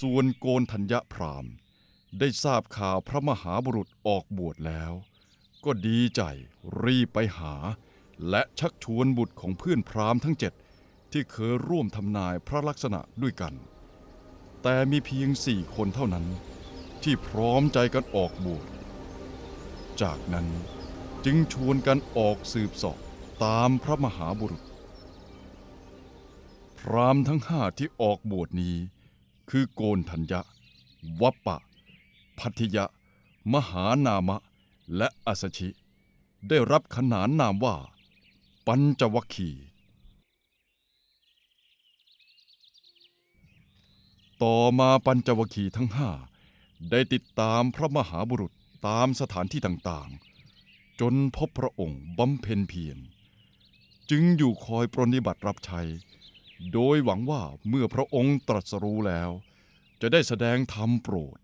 ส่วนโกนธัญญพรามได้ทราบข่าวพระมหาบุรุษออกบวชแล้ว ก็ดีใจรีบไปหา และชักชวนบุตรของเพื่อนพราหมณ์ทั้งเจ็ดที่เคยร่วมทำนายพระลักษณะด้วยกัน แต่มีเพียงสี่คนเท่านั้น ที่พร้อมใจกันออกบวชจากนั้นจึงชวนกันออกสืบสอบตามพระมหาบุรุษ พรามทั้งห้าที่ออกบวชนี้ คือโกนธัญญะ วัปปะ พัทธิยะ มหานามะ และอัสชิ ได้รับขนานนามว่า ปัญจวัคคีย์ต่อมาปัญจวัคคีย์ทั้งห้าได้ติดตามพระมหาบุรุษตามสถานที่ต่างๆ จนพบพระองค์บำเพ็ญเพียรจึงอยู่คอยปรนนิบัติรับใช้ โดยหวังว่าเมื่อพระองค์ตรัสรู้แล้ว จะได้แสดงธรรมโปรด